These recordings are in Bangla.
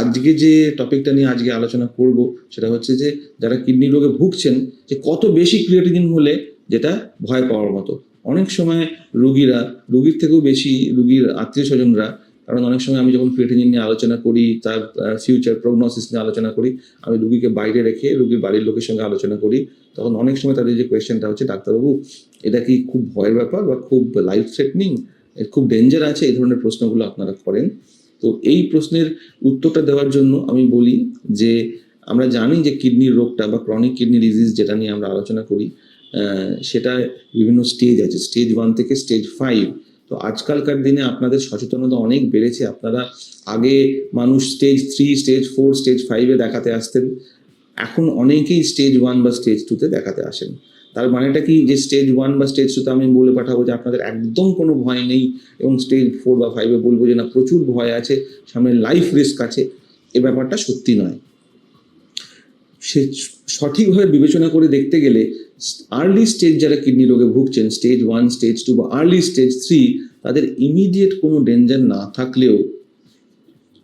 আজকে যে টপিকটা নিয়ে আজকে আলোচনা করব, সেটা হচ্ছে যে যারা কিডনি রোগে ভুগছেন, যে কত বেশি ক্রিয়েটিনিন হলে যেটা ভয় পাওয়ার মতো। অনেক সময় রুগীরা, রুগীর থেকেও বেশি রুগীর আত্মীয় স্বজনরা, কারণ অনেক সময় আমি যখন ক্রিয়েটিনিন নিয়ে আলোচনা করি, তার ফিউচার প্রগনোসিস নিয়ে আলোচনা করি, আমি রুগীকে বাইরে রেখে রুগীর বাড়ির লোকের সঙ্গে আলোচনা করি, তখন অনেক সময় তাদের যে কোয়েশ্চেনটা হচ্ছে, ডাক্তারবাবু, এটা কি খুব ভয়ের ব্যাপার বা খুব লাইফ থ্রেটনিং খুব ডেঞ্জার আছে এই ধরনের প্রশ্নগুলো আপনারা করেন। তো এই প্রশ্নের উত্তরটা দেওয়ার জন্য আমি বলি যে, আমরা জানি যে কিডনির রোগটা বা ক্রনিক কিডনি ডিজিজ যেটা নিয়ে আমরা আলোচনা করি সেটা বিভিন্ন স্টেজ আছে স্টেজ ওয়ান থেকে স্টেজ ফাইভ তো আজকালকার দিনে আপনাদের সচেতনতা অনেক বেড়েছে। আপনারা আগে মানুষ stage three stage four stage ফাইভে দেখাতে আসতেন। এখন অনেকেই স্টেজ ওয়ান বা স্টেজ টুতে দেখাতে আসেন। তার মানেটা কি? যে স্টেজ ওয়ান বা স্টেজ টুতে আমি বলে পাঠাবো যে আপনাদের একদম কোনো ভয় নেই এবং স্টেজ ফোর বা ফাইভে বলব যে না, প্রচুর ভয় আছে, সামনে লাইফ রিস্ক আছে। এ ব্যাপারটা সত্যি নয়। সে সঠিকভাবে বিবেচনা করে দেখতে গেলে আর্লি স্টেজ যারা কিডনি রোগে ভুগছেন স্টেজ ওয়ান স্টেজ টু বা আর্লি স্টেজ থ্রি তাদের ইমিডিয়েট কোনো ডেঞ্জার না থাকলেও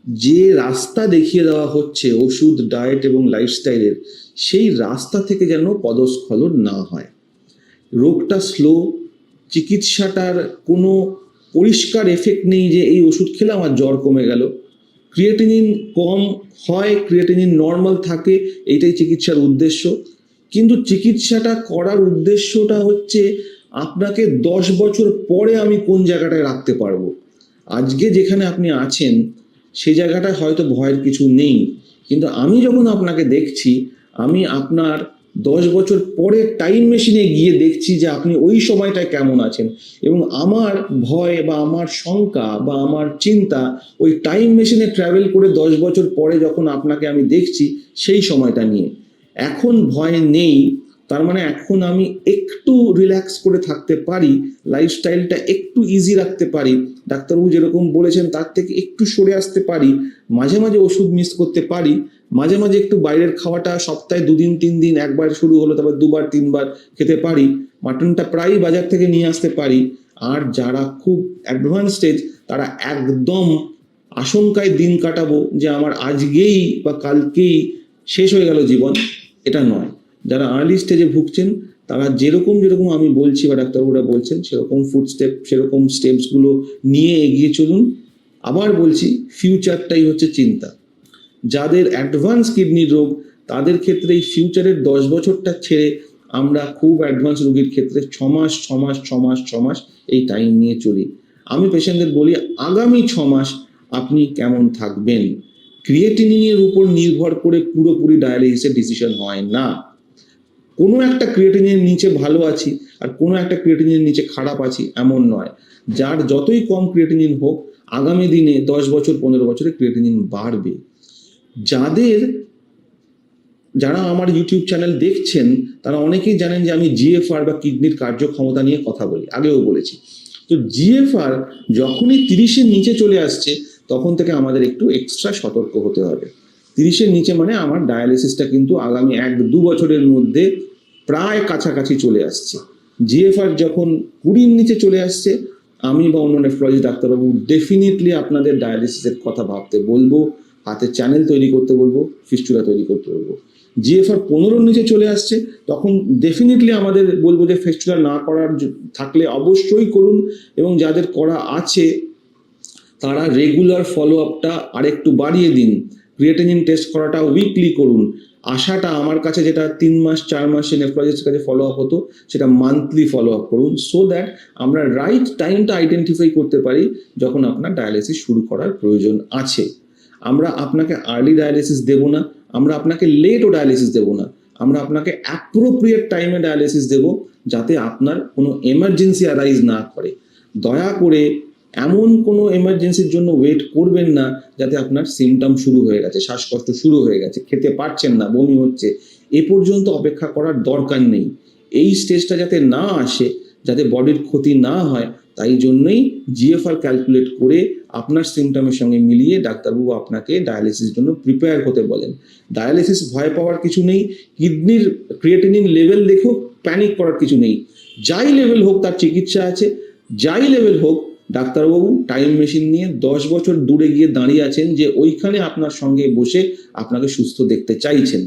যে রাস্তা দেখিয়ে দেওয়া হচ্ছে ওষুধ ডায়েট এবং লাইফস্টাইলের সেই রাস্তা থেকে যেন পদস্খলন না হয়। রোগটা স্লো চিকিৎসাটার কোনো পরিষ্কার এফেক্ট নেই যে এই ওষুধ খেলে আমার জ্বর কমে গেল। ক্রিয়েটিনিন কম হয় ক্রিয়েটিনিন নর্মাল থাকে, এইটাই চিকিৎসার উদ্দেশ্য। কিন্তু চিকিৎসাটা করার উদ্দেশ্যটা হচ্ছে আপনাকে দশ বছর পরে আমি কোন জায়গাটায় রাখতে পারব? আজকে যেখানে আপনি আছেন সেই জায়গাটায় হয়তো ভয়ের কিছু নেই। কিন্তু আমি যখন আপনাকে দেখছি, আমি আপনার দশ বছর পরে টাইম মেশিনে গিয়ে দেখছি যে আপনি ওই সময়টায় কেমন আছেন এবং আমার ভয় বা আমার শঙ্কা বা আমার চিন্তা ওই টাইম মেশিনে ট্রাভেল করে দশ বছর পরে যখন আপনাকে আমি দেখছি সেই সময়টা নিয়ে। এখন ভয় নেই তার মানে এখন আমি একটু রিল্যাক্স করে থাকতে পারি লাইফস্টাইলটা একটু ইজি রাখতে পারি, ডাক্তারবাবু যেরকম বলেছেন তার থেকে একটু সরে আসতে পারি, মাঝে মাঝে ওষুধ মিস করতে পারি, মাঝে মাঝে একটু বাইরের খাওয়াটা সপ্তাহে দুদিন তিন দিন একবার শুরু হলো, তারপর দুবার, তিনবার খেতে পারি, মাটনটা প্রায়ই বাজার থেকে নিয়ে আসতে পারি, আর যারা খুব অ্যাডভান্স স্টেজ তারা একদম আশঙ্কায় দিন কাটাবো যে আমার আজকেই বা কালকেই শেষ হয়ে গেল জীবন, এটা নয়। যারা আর্লি স্টেজে ভুগছেন, তারা যেরকম যেরকম আমি বলছি বা ডাক্তারবাবুরা বলছেন, সেরকম ফুড স্টেপ সেরকম স্টেপসগুলো নিয়ে এগিয়ে চলুন। আবার বলছি ফিউচারটাই হচ্ছে চিন্তা। যাদের অ্যাডভান্স কিডনির রোগ, তাদের ক্ষেত্রে এই ফিউচারের দশ বছরটা ছেড়ে আমরা খুব অ্যাডভান্স রোগীর ক্ষেত্রে ছ মাস ছ মাস ছ মাস ছ মাস এই টাইম নিয়ে চলি। আমি পেশেন্টদের বলি, আগামী ছ মাস আপনি কেমন থাকবেন? ক্রিয়েটিনিংয়ের উপর নির্ভর করে পুরোপুরি ডায়ালিসিসের ডিসিশন হয় না। কোনো একটা ক্রিয়েটিনের নিচে ভালো আছি আর কোনো একটা ক্রিয়েটিনের নিচে খারাপ আছি, এমন নয়। যার যতই কম ক্রিয়েটিনিন হোক, আগামী দিনে দশ বছর, পনেরো বছরে ক্রিয়েটিনিন বাড়বে। যাদের, যারা আমার ইউটিউব চ্যানেল দেখছেন, তারা অনেকেই জানেন যে আমি জিএফআর বা কিডনির কার্যক্ষমতা নিয়ে কথা বলি, আগেও বলেছি। তো জিএফআর যখনই তিরিশের নিচে চলে আসছে, তখন থেকে আমাদের একটু এক্সট্রা সতর্ক হতে হবে। তিরিশের নিচে মানে আমার ডায়ালিসিসটা কিন্তু আগামী এক দু বছরের মধ্যে প্রায় কাছাকাছি চলে আসছে। জিএফআর যখন কুড়ির নিচে চলে আসছে, আমি বা অন্য নেফ্রোলজি ডাক্তারবাবু ডেফিনেটলি আপনাদের ডায়ালিসিসের কথা ভাবতে বলব, হাতে চ্যানেল তৈরি করতে বলব ফিস্টুলা তৈরি করতে বলব। জিএফআর পনেরোর নিচে চলে আসছে, তখন ডেফিনেটলি আমাদের বলব যে ফেস্টুলা না করার থাকলে অবশ্যই করুন এবং যাদের করা আছে, তারা রেগুলার ফলো আপটা আরেকটু বাড়িয়ে দিন। ক্রিয়েটিনিন টেস্ট করাটা উইকলি করুন। আশাটা আমার কাছে যেটা তিন মাস, চার মাসে নেফ্রোলজিস্টের কাছে ফলো আপ হতো, সেটা মান্থলি ফলো আপ করুন সো দ্যাট আমরা রাইট টাইমটা আইডেন্টিফাই করতে পারি যখন আপনার ডায়ালিসিস শুরু করার প্রয়োজন আছে। আমরা আপনাকে আর্লি ডায়ালিসিস দেব না, আমরা আপনাকে লেটও ডায়ালিসিস দেব না, আমরা আপনাকে অ্যাপ্রোপ্রিয়েট টাইমে ডায়ালিসিস দেব, যাতে আপনার কোনো এমার্জেন্সি অ্যারাইজ না করে। দয়া করে এমন কোনো এমার্জেন্সির জন্য ওয়েট করবেন না যাতে আপনার সিমটম শুরু হয়ে গেছে, শ্বাসকষ্ট শুরু হয়ে গেছে, খেতে পারছেন না, বমি হচ্ছে, এ পর্যন্ত অপেক্ষা করার দরকার নেই। এই স্টেজটা যাতে না আসে, যাতে বডির ক্ষতি না হয়, তাই জন্যই জিএফআর ক্যালকুলেট করে আপনার সিমটমের সঙ্গে মিলিয়ে ডাক্তারবাবু আপনাকে ডায়ালিসিস জন্য প্রিপেয়ার হতে বলেন। ডায়ালিসিস ভয় পাওয়ার কিছু নেই, কিডনির ক্রিয়েটিনিন লেভেল দেখেও প্যানিক করার কিছু নেই। যাই লেভেল হোক তার চিকিৎসা আছে, যাই লেভেল হোক ডাক্তারবাবু টাইম মেশিন নিয়ে দশ বছর দূরে গিয়ে দাঁড়িয়ে আছেন যে ওইখানে আপনার সঙ্গে বসে আপনাকে সুস্থ দেখতে চাইছেন।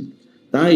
তাই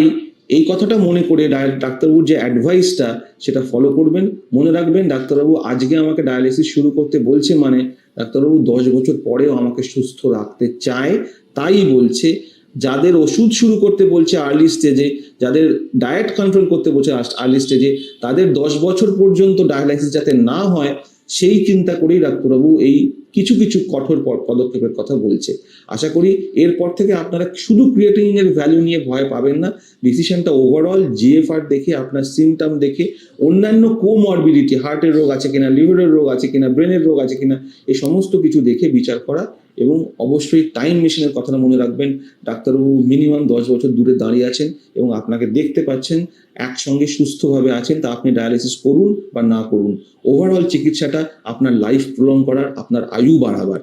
এই কথাটা মনে করে ডাক্তারবাবুর যে অ্যাডভাইসটা সেটা ফলো করবেন। মনে রাখবেন, ডাক্তারবাবু আজকে আমাকে ডায়ালিসিস শুরু করতে বলছে মানে ডাক্তারবাবু দশ বছর পরেও আমাকে সুস্থ রাখতে চায়, তাই বলছে। যাদের ওষুধ শুরু করতে বলছে আর্লি স্টেজে যাদের ডায়েট কন্ট্রোল করতে বলছে আর্লি স্টেজে তাদের দশ বছর পর্যন্ত ডায়ালাইসিস যাতে না হয় সেই চিন্তা করেই ডাক্তারবাবু এই কিছু কিছু কঠোর পদক্ষেপের কথা বলছে। আশা করি এরপর থেকে আপনারা শুধু ক্রিয়েটিং এর ভ্যালু নিয়ে ভয় পাবেন না ডিসিশনটা ওভারঅল জিএফআর দেখে, আপনার সিমটম দেখে, অন্যান্য কোমরবিডিটি হার্টের রোগ আছে কিনা লিভারের রোগ আছে কিনা ব্রেনের রোগ আছে কিনা, এই সমস্ত কিছু দেখে বিচার করা এবং অবশ্যই টাইম মেশিনের কথাটা মনে রাখবেন। ডাক্তারবাবু মিনিমাম দশ বছর দূরে দাঁড়িয়ে আছেন এবং আপনাকে দেখতে পাচ্ছেন, একসঙ্গে সুস্থভাবে আছেন, তা আপনি ডায়ালিসিস করুন বা না করুন। ওভারঅল চিকিৎসাটা আপনার লাইফ প্রলং করার, আপনার আয়ু বাড়াবার।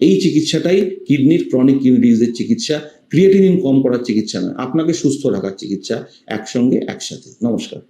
এই চিকিৎসাটাই কিডনির ক্রনিক কিডনি ডিজিজের চিকিৎসা। ক্রিয়েটিনিন কম করার চিকিৎসা নয়, আপনাকে সুস্থ রাখার চিকিৎসা একসঙ্গে একসাথে। নমস্কার।